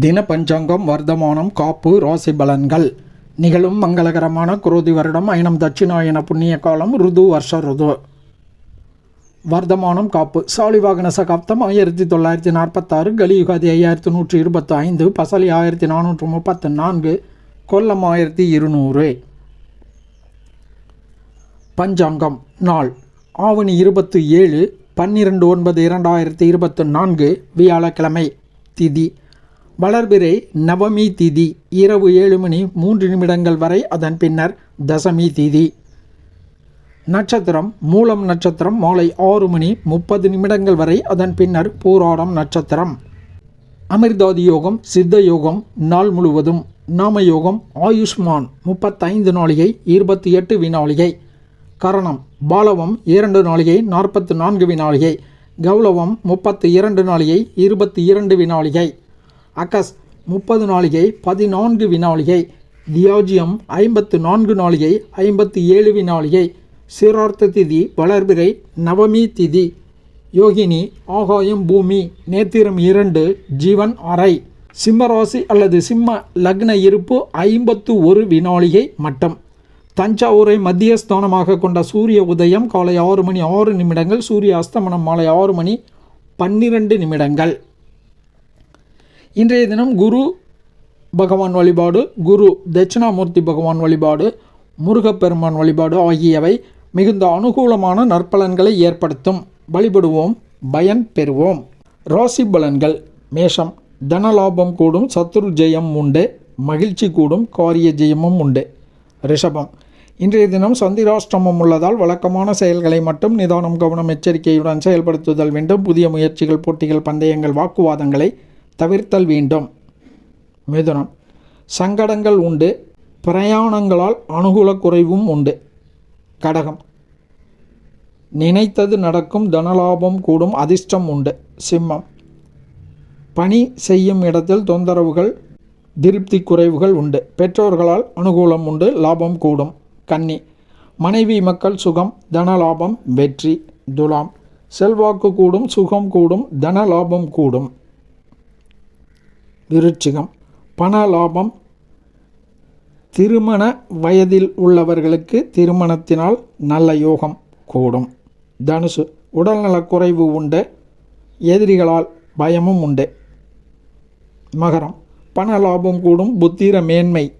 தின பஞ்சாங்கம் வர்த்தமானம் காப்பு ராசி பலன்கள். நிகழும் மங்களகரமான குரோதி வருடம் ஐனம் தட்சிணாயன புண்ணிய காலம் ருது வருஷ ருது. வர்த்தமானம் காப்பு. சாலிவாகன சகாப்தம் ஆயிரத்தி தொள்ளாயிரத்தி நாற்பத்தாறு கலியுகாதி ஐயாயிரத்தி நூற்றி இருபத்தி ஐந்து பசலி ஆயிரத்தி நானூற்று முப்பத்து நான்கு கொல்லம் ஆயிரத்தி இருநூறு. பஞ்சாங்கம் நாள். ஆவணி இருபத்து ஏழு பன்னிரண்டு ஒன்பது இரண்டாயிரத்தி இருபத்து நான்கு வியாழக்கிழமை திதி. வளர்பிறை நவமி திதி இரவு ஏழு மணி மூன்று நிமிடங்கள் வரை அதன் பின்னர் தசமி திதி. நட்சத்திரம் மூலம் நட்சத்திரம் மாலை ஆறு மணி முப்பது நிமிடங்கள் வரை அதன் பின்னர் பூராடம் நட்சத்திரம். அமிர்தாதி யோகம் சித்த யோகம் நாள் முழுவதும். நாம யோகம் ஆயுஷ்மான் முப்பத்தைந்து நாளிகை இருபத்தி எட்டு வினாளிகை கரணம் பாலவம் இரண்டு நாளிகை நாற்பத்து நான்கு வினாளிகை கௌலவம் முப்பத்து இரண்டு நாளிகை இருபத்தி இரண்டு வினாளிகை அகஸ் முப்பது நாளிகை பதினான்கு வினாளிகை தியாஜியம் ஐம்பத்து நான்கு நாளிகை ஐம்பத்து ஏழு வினாளிகை சீரார்த்த திதி வளர்பிறை நவமி திதி யோகினி ஆகாயம் பூமி நேத்திரம் இரண்டு ஜீவன் அறை சிம்ம ராசி அல்லது சிம்ம லக்ன இருப்பு ஐம்பத்து ஒரு வினாளிகை மட்டம். தஞ்சாவூரை மத்திய ஸ்தானமாக கொண்ட சூரிய உதயம் காலை ஆறு மணி ஆறு நிமிடங்கள் சூரிய அஸ்தமனம் மாலை ஆறு மணி பன்னிரண்டு நிமிடங்கள். இன்றைய தினம் குரு பகவான் வழிபாடு குரு தட்சிணாமூர்த்தி பகவான் வழிபாடு முருகப்பெருமான் வழிபாடு ஆகியவை மிகுந்த அனுகூலமான நற்பலன்களை ஏற்படுத்தும். வழிபடுவோம் பயன் பெறுவோம். ராசி பலன்கள் மேஷம் தனலாபம் கூடும் சத்துரு ஜெயம் உண்டு மகிழ்ச்சி கூடும் காரிய ஜெயமும் உண்டு. ரிஷபம் இன்றைய தினம் சந்திராஷ்டமம் உள்ளதால் வழக்கமான செயல்களை மட்டும் நிதானம் கவனம் எச்சரிக்கையுடன் செயல்படுத்துதல் வேண்டும். புதிய முயற்சிகள் போட்டிகள் பந்தயங்கள் வாக்குவாதங்களை தவிர்த்தல் வேண்டும். மிதுனம் சங்கடங்கள் உண்டு. பிரயாணங்களால் அனுகூல குறைவும் உண்டு. கடகம். நினைத்தது நடக்கும் தனலாபம் கூடும் அதிர்ஷ்டம் உண்டு. சிம்மம். பணி செய்யும் இடத்தில் தொந்தரவுகள் திருப்தி குறைவுகள் உண்டு. பெற்றோர்களால் அனுகூலம் உண்டு லாபம் கூடும். கன்னி. மனைவி மக்கள் சுகம் தனலாபம் வெற்றி துலாம். செல்வாக்கு கூடும் சுகம் கூடும் தனலாபம் கூடும். விருச்சிகம் பண லாபம் திருமண வயதில் உள்ளவர்களுக்கு திருமணத்தினால் நல்ல யோகம் கூடும். தனுசு உடல்நலக் குறைவு உண்டு எதிரிகளால் பயமும் உண்டு. மகரம் பண லாபம் கூடும் புத்திர மேன்மை.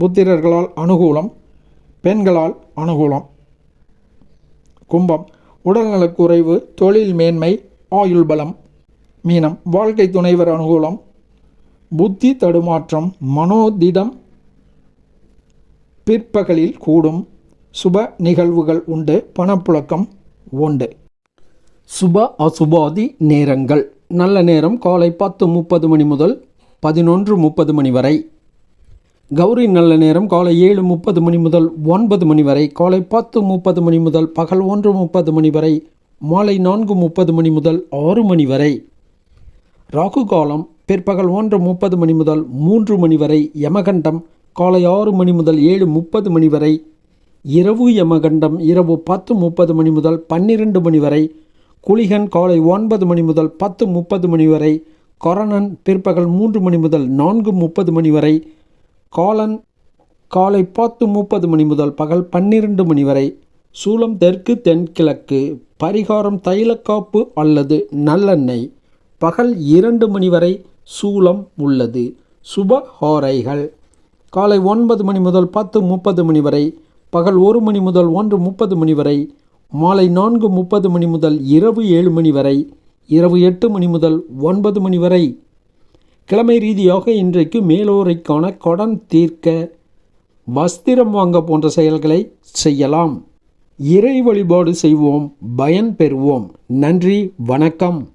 புத்திரர்களால் அனுகூலம் பெண்களால் அனுகூலம். கும்பம் உடல்நலக் குறைவு தொழில் மேன்மை ஆயுள் பலம். மீனம் வாழ்க்கை துணைவர் அனுகூலம் புத்தி தடுமாற்றம் மனோதிடம் பிற்பகலில் கூடும் சுப நிகழ்வுகள் உண்டு பணப்புழக்கம் உண்டு. சுப அசுபாதி நேரங்கள். நல்ல நேரம் காலை பத்து முப்பது மணி முதல் பதினொன்று முப்பது மணி வரை. கௌரி நல்ல நேரம் காலை ஏழு முப்பது மணி முதல் ஒன்பது மணி வரை. காலை பத்து முப்பது மணி முதல் பகல் ஒன்று முப்பது மணி வரை. மாலை நான்கு முப்பது மணி முதல் ஆறு மணி வரை. ராகு காலம் பிற்பகல் ஒன்று முப்பது மணி முதல் மூன்று மணி வரை யமகண்டம் காலை ஆறு மணி முதல் ஏழு முப்பது மணி வரை இரவு யமகண்டம் இரவு பத்து முப்பது மணி முதல் பன்னிரண்டு மணி வரை குளிகன் காலை ஒன்பது மணி முதல் பத்து முப்பது மணி வரை கொரணன் பிற்பகல் மூன்று மணி முதல் நான்கு முப்பது மணி வரை காலன் காலை பத்து முப்பது மணி முதல் பகல் பன்னிரண்டு மணி வரை சூலம் தெற்கு தென்கிழக்கு பரிகாரம் தைலக்காப்பு அல்லது நல்லெண்ணெய். பகல் இரண்டு மணி வரை சூலம் உள்ளது. சுப ஹோரைகள். காலை ஒன்பது மணி முதல் பத்து முப்பது மணி வரை பகல் ஒரு மணி முதல் ஒன்று முப்பது மணி வரை மாலை நான்கு முப்பது மணி முதல் இரவு ஏழு மணி வரை இரவு எட்டு மணி முதல் ஒன்பது மணி வரை. கிழமை ரீதியாக இன்றைக்கு மேலோரைக்கான கடன் தீர்க்க வஸ்திரம் வாங்க போன்ற செயல்களை செய்யலாம். இறை வழிபாடு செய்வோம் பயன் பெறுவோம். நன்றி வணக்கம்.